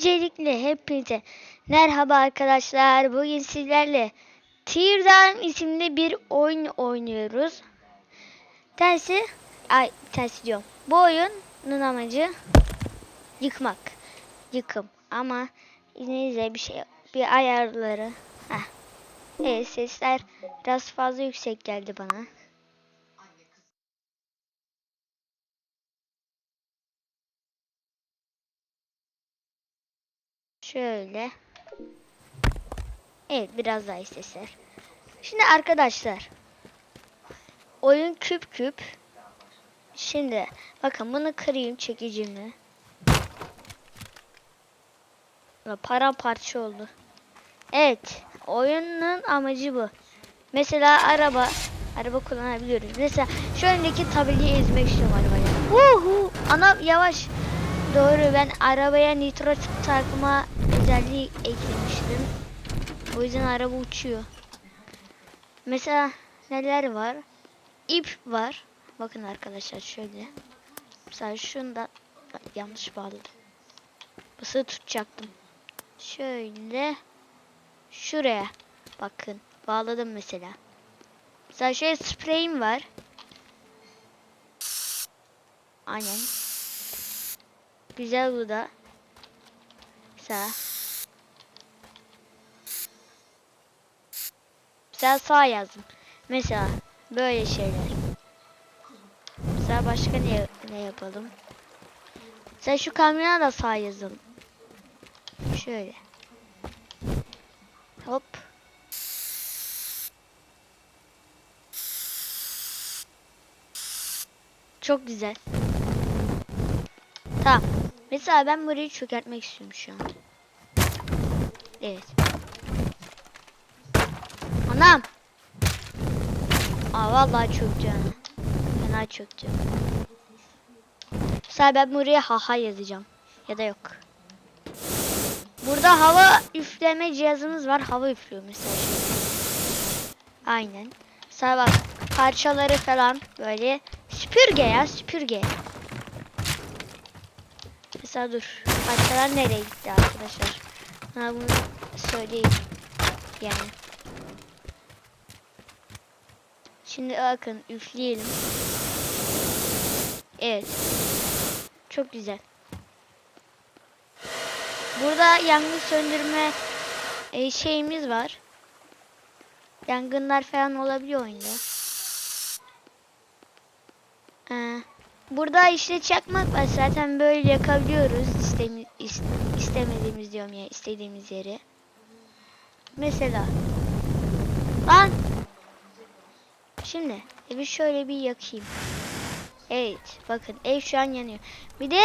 Öncelikle hepinize merhaba arkadaşlar. Bugün sizlerle Teardown isimli bir oyun oynuyoruz. Tersi, ay tersi diyorum. Bu oyunun amacı yıkmak. Yıkım. Ama izninizle bir şey, bir ayarları. Heh. Evet sesler biraz fazla yüksek geldi bana. Şöyle. Evet biraz daha iyi sesler. Şimdi arkadaşlar. Oyun küp küp. Şimdi bakın bunu kırayım çekicimi. Paramparça oldu. Evet. Oyunun amacı bu. Mesela araba araba kullanabiliyoruz. Mesela şu öndeki tabelayı ezmek istiyorum arabaya. Uhu! Ana yavaş. Doğru ben arabaya nitro takma özelliği eklemiştim. O yüzden araba uçuyor. Mesela neler var? İp var. Bakın arkadaşlar şöyle. Mesela şunda Bak, yanlış bağladım. Basılı tutacaktım. Şöyle şuraya bakın bağladım mesela. Mesela şöyle spreyim var. Aynen. Güzel bu da. Mesela. Mesela sağ yazdım. Mesela böyle şeyler. Mesela başka ne, ne yapalım? Mesela şu kamyona da sağ yazalım. Şöyle. Hop. Çok güzel. Tamam. Mesela ben burayı çökertmek istiyorum şu an. Evet. Anam. Aa vallahi yani. Fena çöktü. Mesela ben buraya haha yazacağım. Ya da yok. Burada hava üfleme cihazımız var. Hava üflüyor mesela. Aynen. Mesela bak parçaları falan böyle süpürge ya süpürge. Mesela dur. Parçalar nereye gitti arkadaşlar? Ha bunu söyleyeyim. Yani. Şimdi bakın üfleyelim. Evet. Çok güzel. Burada yangın söndürme e, şeyimiz var. Yangınlar falan olabiliyor oyunda. Ee, burada işte çakmak var. Zaten böyle yakabiliyoruz. İstemi, is, istemediğimiz diyorum ya. istediğimiz yeri. Mesela. Lan. Şimdi evi şöyle bir yakayım. Evet. Bakın ev şu an yanıyor. Bir de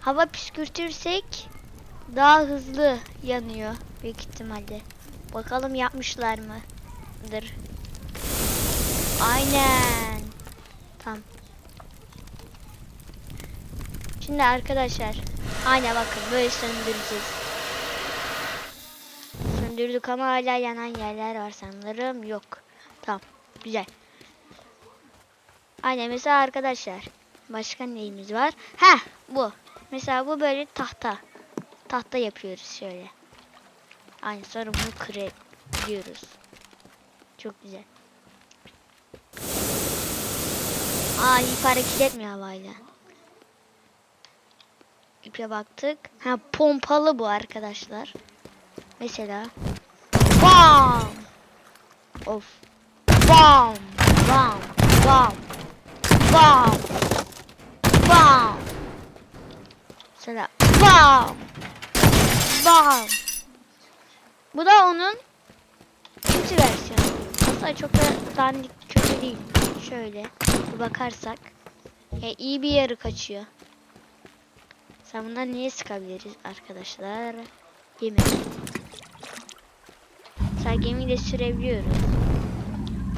hava püskürtürsek daha hızlı yanıyor. Büyük ihtimalle. Bakalım yapmışlar mıdır? Aynen. Tamam. Şimdi arkadaşlar aynen bakın böyle söndüreceğiz. Söndürdük ama hala yanan yerler var sanırım. Yok. Tamam. Güzel. Aynen mesela arkadaşlar. Başka neyimiz var? Ha bu. Mesela bu böyle tahta. Tahta yapıyoruz şöyle. Aynen sonra bunu kırabiliyoruz. Çok güzel. Aa ip hareket etmiyor havayla. İpe baktık. Ha pompalı bu arkadaşlar. Mesela. Bam! Of. Bam! Bam! Bam! Bam! Bam! Mesela bam! Bam! Bu da onun kötü versiyonu. Aslında çok da dandik kötü değil. Şöyle bir bakarsak. Ya iyi bir yarı kaçıyor. Sen bundan niye sıkabiliriz arkadaşlar? Gemi. Mesela gemiyle sürebiliyoruz.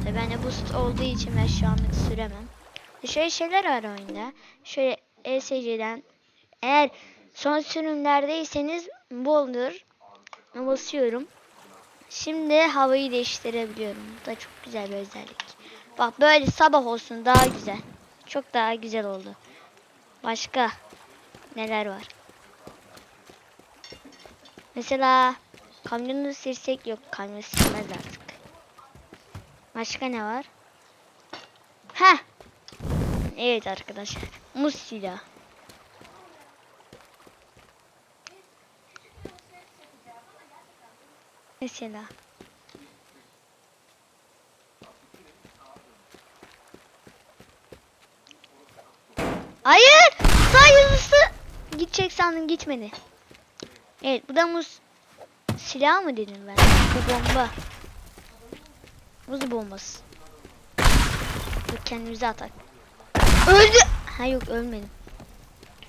Tabii bende boost olduğu için ben şu anlık süremem. Şöyle şeyler var oyunda. Şöyle ESC'den eğer son sürümlerdeyseniz bu olur. Basıyorum. Şimdi havayı değiştirebiliyorum. Bu da çok güzel bir özellik. Bak böyle sabah olsun daha güzel. Çok daha güzel oldu. Başka neler var? Mesela kamyonu silsek yok kamyon silmez artık. Başka ne var? Heh. Evet arkadaşlar. Muz silah. Mesela. Hayır! Sağ yazısı gidecek sandım gitmedi. Evet bu da muz silah mı dedim ben? Bu bomba. Muz bombası. Dur kendimize atak. Öldü. Ha yok ölmedim.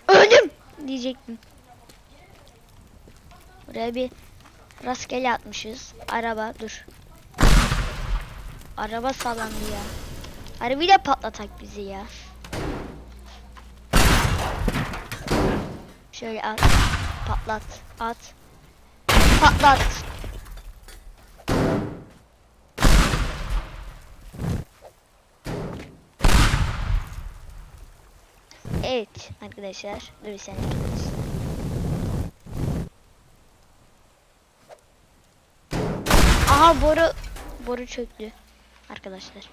Öldüm diyecektim. Buraya bir rastgele atmışız. Araba dur. Araba sallandı ya. Arabayla patlatak bizi ya. Şöyle at. Patlat. At. Patlat. Evet arkadaşlar. Dur bir saniye. Aha boru boru çöktü arkadaşlar.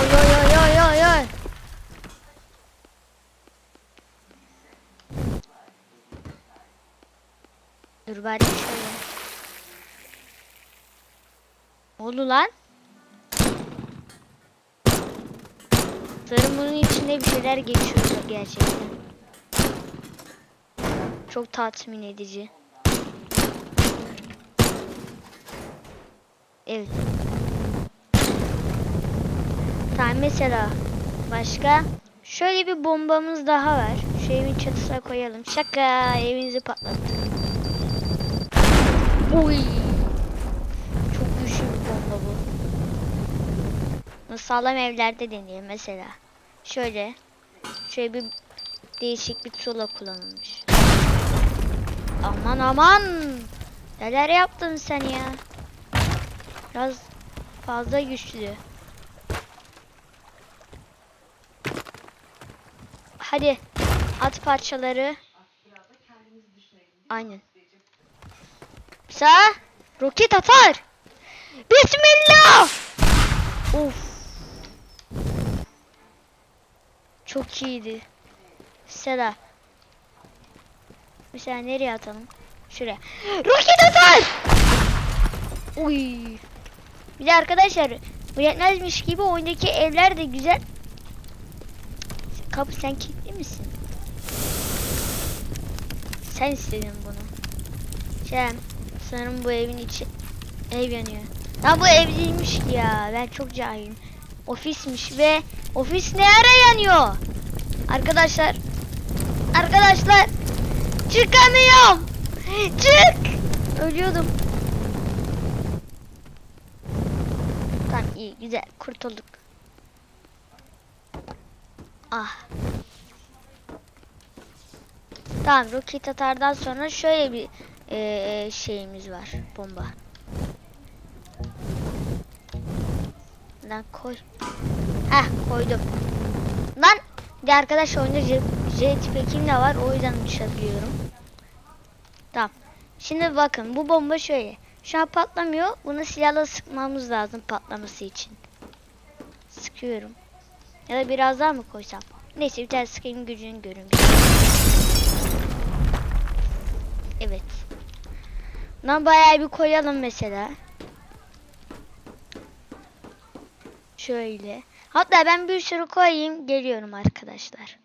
Oy oy oy oy oy oy. Dur bari şöyle. Oldu lan? Sanırım bunun içinde bir şeyler geçiyor gerçekten. Çok tatmin edici. Evet. Tamam mesela başka şöyle bir bombamız daha var. Şu evin çatısına koyalım. Şaka evinizi patlattık. Uy. Çok güçlü bir bomba bu. Sağlam evlerde deneyelim mesela. Şöyle. Şöyle bir değişik bir tuğla kullanılmış. Aman aman. Neler yaptın sen ya? Biraz fazla güçlü. Hadi at parçaları. Aynen. Sağ roket atar. Bismillah. Of. Çok iyiydi. Mesela. Mesela nereye atalım? Şuraya. Roket atar. Uy. Bir de arkadaşlar bu yetmezmiş gibi oyundaki evler de güzel. Kapı sen kilitli misin? Sen istedin bunu. Şey, sanırım bu evin içi ev yanıyor. Ya bu ev değilmiş ki ya. Ben çok cahilim. Ofismiş ve ofis ne ara yanıyor? Arkadaşlar. Arkadaşlar. Çıkamıyorum. Çık. Ölüyordum. Tamam iyi güzel kurtulduk. Ah. Tamam roket atardan sonra şöyle bir eee, şeyimiz var. Bomba. Lan koy. Heh koydum. Lan de arkadaş oyunda jet, jetpack'im de var o yüzden uçabiliyorum. Tamam. Şimdi bakın bu bomba şöyle. Şu an patlamıyor. Bunu silahla sıkmamız lazım patlaması için. Sıkıyorum. Ya da biraz daha mı koysam? Neyse bir tane sıkayım gücünü görün. Evet. Lan bayağı bir koyalım mesela. Şöyle. Hatta ben bir sürü koyayım. Geliyorum arkadaşlar.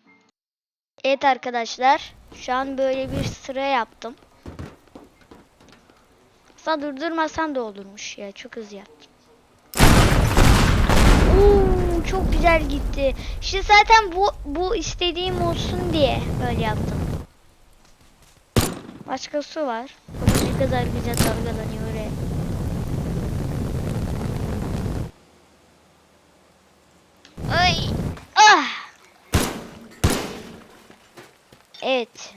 Evet arkadaşlar. Şu an böyle bir sıra yaptım. Aslında durdurmasam da olurmuş ya. Çok hızlı yaptım. Oo, çok güzel gitti. İşte zaten bu bu istediğim olsun diye böyle yaptım. Başka su var. Bakın ne kadar güzel dalgalanıyor oraya. Ay! Ah! Evet.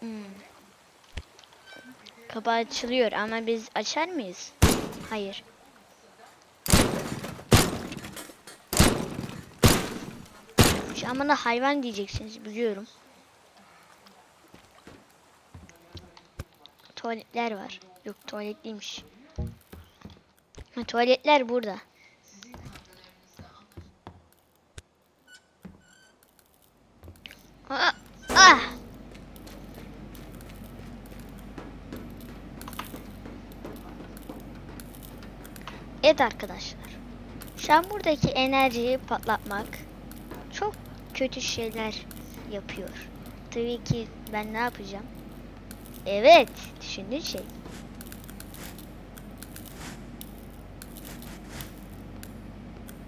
Hmm. Kapı açılıyor ama biz açar mıyız? Hayır. Sen bana hayvan diyeceksiniz biliyorum. Tuvaletler var. Yok tuvalet değilmiş. Ha, tuvaletler burada. Ah! ah! Evet arkadaşlar. Şu an buradaki enerjiyi patlatmak çok kötü şeyler yapıyor. Tabii ki ben ne yapacağım? Evet, düşündüğün şey.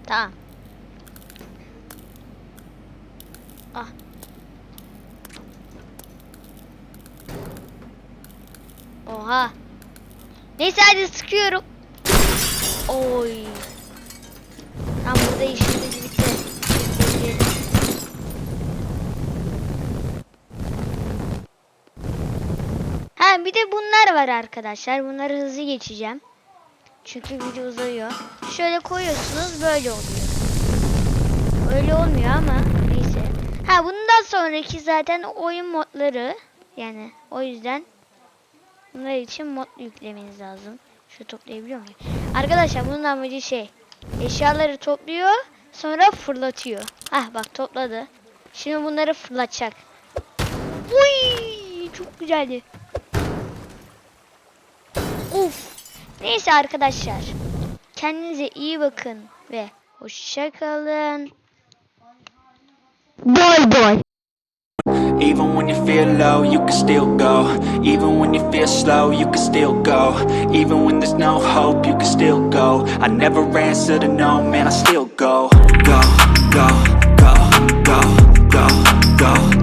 Tamam. Ah. Oha. Neyse hadi sıkıyorum. Oy. Tam burada işimiz bir de bunlar var arkadaşlar. Bunları hızlı geçeceğim. Çünkü video uzayıyor. Şöyle koyuyorsunuz böyle oluyor. Öyle olmuyor ama neyse. Ha bundan sonraki zaten oyun modları. Yani o yüzden bunlar için mod yüklemeniz lazım. Şu toplayabiliyor muyum? Arkadaşlar bunun amacı şey. Eşyaları topluyor sonra fırlatıyor. Ah bak topladı. Şimdi bunları fırlatacak. Uy, çok güzeldi. Uf. Neyse arkadaşlar. Kendinize iyi bakın ve hoşça kalın. Boy boy. Even when you feel low, you can still go. Even when you feel slow, you can still go. Even when there's no hope, you can still go. I never answer to no, man, I still go, go, go, go, go, go, go,